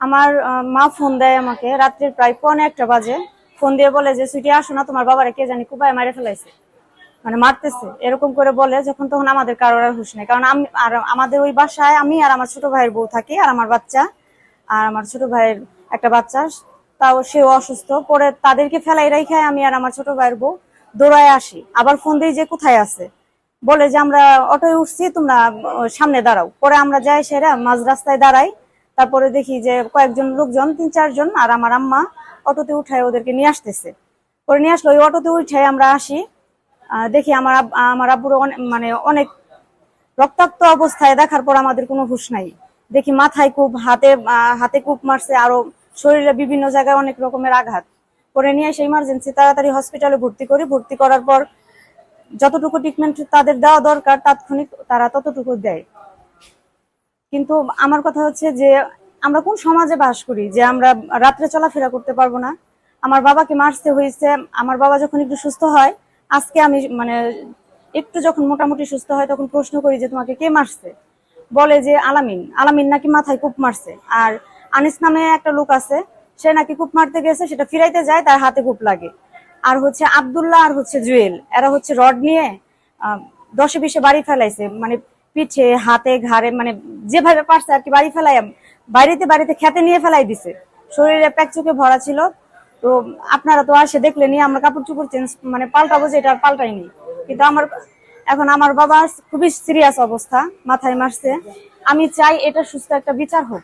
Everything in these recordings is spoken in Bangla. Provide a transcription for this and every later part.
আমার মা ফোন দেয় আমাকে রাত্রির প্রায় পৌনে একটা বাজে। ফোন দিয়ে বলে যে সুইটি আসো না, তোমার বাবারে কে জানি কুবায় মারে ফেলাইছে। মানে মারতেছে। এরকম করে বলে যখন, তখন আমাদের কারোর আর হুশ নেই। কারণ আমি, আর আমাদের ওই বাসায় আমি আর আমার ছোট ভাইয়ের বউ থাকি, আর আমার বাচ্চা, আর আমার ছোট ভাইয়ের একটা বাচ্চা, তাও সেও অসুস্থ। পরে তাদেরকে ফেলাই রাখায় আমি আর আমার ছোট ভাইয়ের বউ দৌড়ায় আসি। আবার ফোন দিই যে, কোথায় আছে? বলে যে আমরা অটোয় উঠছি, তোমরা সামনে দাঁড়াও। পরে আমরা যাই সেরা মাঝ রাস্তায় দাঁড়াই। তারপরে দেখি যে কয়েকজন লোকজন, তিন চারজন, আর আমার আম্মা অটোতে উঠায় ওদেরকে নিয়ে আসতেছে। পরে নিয়ে আসলো, ওই অটোতে উঠাই আমরা আসি। দেখি আমার আমার আব্বুর মানে অনেক রক্তাক্ত অবস্থায় দেখার পর আমাদের কোনো হুঁশ নাই। দেখি মাথায় কূপ, হাতে হাতে কূপ মারছে, আরও শরীরে বিভিন্ন জায়গায় অনেক রকমের আঘাত। পরে নিয়ে এসে ইমার্জেন্সি তাড়াতাড়ি হসপিটালে ভর্তি করি। ভর্তি করার পর যতটুকু ট্রিটমেন্ট তাদের দেওয়া দরকার, তাৎক্ষণিক তারা ততটুকু দেয়। কিন্তু আমার কথা হচ্ছে যে, আমরা কোন সমাজে বাস করি যে আমরা রাত্রে চলাফেরা করতে পারব না? আমার বাবাকে মারতে হয়েছে? আমার বাবা যখন একটু সুস্থ হয়, আজকে আমি মানে একটু যখন মোটামুটি সুস্থ হয়, তখন প্রশ্ন করি যে, তোমাকে কে মারছে? বলে যে, আলামিন। আলামিন নাকি মাথায় কূপ মারছে। আর আনিস নামে একটা লোক আছে, সে নাকি কূপ মারতে গেছে, সেটা ফিরাইতে যায়, তার হাতে কূপ লাগে। আর হচ্ছে আব্দুল্লাহ আর হচ্ছে জুয়েল। এরা হচ্ছে রড নিয়ে দশে বিশে বাড়ি ফেলাইছে। মানে পিঠে, হাতে, ঘাড়ে মানে যেভাবে পারছে আর কি বাড়ি ফেলাই বাড়িতে বাড়িতে খেতে নিয়ে ফেলাই দিছে। শরীরে প্যাক চোখে ভরা ছিল। তো আপনারা তো আসে দেখলেনি আমরা কাপড় চোপড় চেঞ্জ মানে পাল্টাবো যে এটা আর পাল্টাইনি। কিন্তু আমার, এখন আমার বাবা খুবই সিরিয়াস অবস্থা, মাথায় মারছে। আমি চাই এটা সুস্থ একটা বিচার হোক।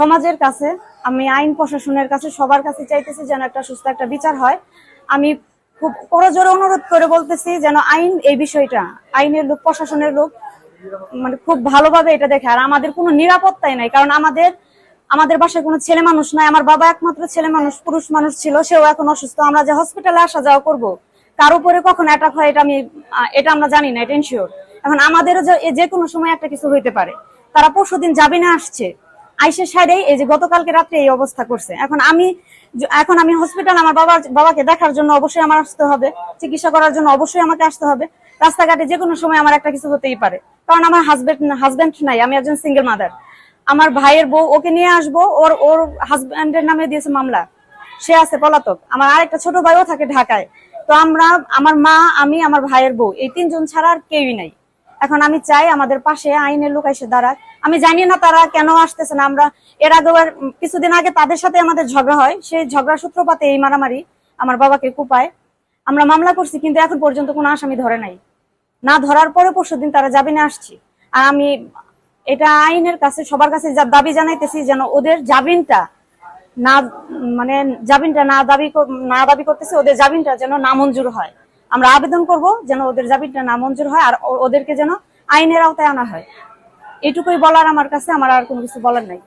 সমাজের কাছে, আমি আইন প্রশাসনের কাছে, সবার কাছে চাইতেছি যেন একটা সুস্থ একটা বিচার হয়। আমি খুব করজোরে অনুরোধ করে বলতেছি যেন আইন এই বিষয়টা, আইনের লোক, প্রশাসনের লোক মানে খুব ভালোভাবে এটা দেখে। আর আমাদের কোনো নিরাপত্তাই নাই, কারণ আমাদের আমাদের বাসায় কোনো ছেলে মানুষ নাই, আমার বাবা একমাত্র ছেলে মানুষ, পুরুষ মানুষ ছিল, সেও এখন অসুস্থ, আমরা যে হসপিটালে আসা যাওয়া করব, কার উপরে কখন অ্যাটাক হয় এটা আমি, এটা আমরা জানি না, এটা ইনশিওর এখন আমাদেরও যে যে কোনো সময় একটা কিছু হইতে পারে। তারা পরশুদিন যাবি না আসছে। আইসে সাইডেই এই যে গতকালকে রাত্রে এই অবস্থা করছে। এখন আমি এখন আমি হসপিটাল আমার বাবার বাবাকে দেখার জন্য অবশ্যই আমার আসতে হবে, চিকিৎসা করার জন্য অবশ্যই আমাকে আসতে হবে। রাস্তাঘাটে যে কোনো সময় আমার একটা কিছু হতেই পারে। কারণ আমার হাজবেন্ড হাজবেন্ড নাই, আমি একজন সিঙ্গেল মাদার আমার ভাইয়ের বউ, ওকে নিয়ে আসব, ওর ওর হাজবেন্ডের নামে দিয়েছে মামলা। সে আছে পলাতক। আমার আরেকটা ছোট ভাইও থাকে ঢাকায়। তো আমরা আমার মা, আমি, আমার ভাইয়ের বউ, এই তিনজন ছাড়া আর কেউই নাই। এখন আমি চাই আমাদের পাশে আইনের লোক এসে দাঁড়াক। আমি জানি না তারা কেন আসতেছে না। আমরা এর আগে কিছুদিন আগে তাদের সাথে আমাদের ঝগড়া হয়। সেই ঝগড়া সূত্রপাতে এই মারামারি আমার বাবাকে কুপায়। আমরা মামলা করছি, কিন্তু এখন পর্যন্ত কোনো আসামি ধরে নাই। না ধরার পরে পরশুদিন তারা জামিনে আসছি। আর আমি এটা আইনের কাছে, সবার কাছে যা দাবি জানাইতেছি যেন ওদের জামিনটা না মানে জামিনটা না দাবি না দাবি করতেছে, ওদের জামিনটা যেন না মঞ্জুর হয়। আমরা আবেদন করব যেন ওদের জামিনটা নামঞ্জুর হয় আর ওদেরকে যেন আইনের আওতায় আনা হয়। এটুকুই বলার আমার কাছে, আমার আর কোনো কিছু বলার নাই।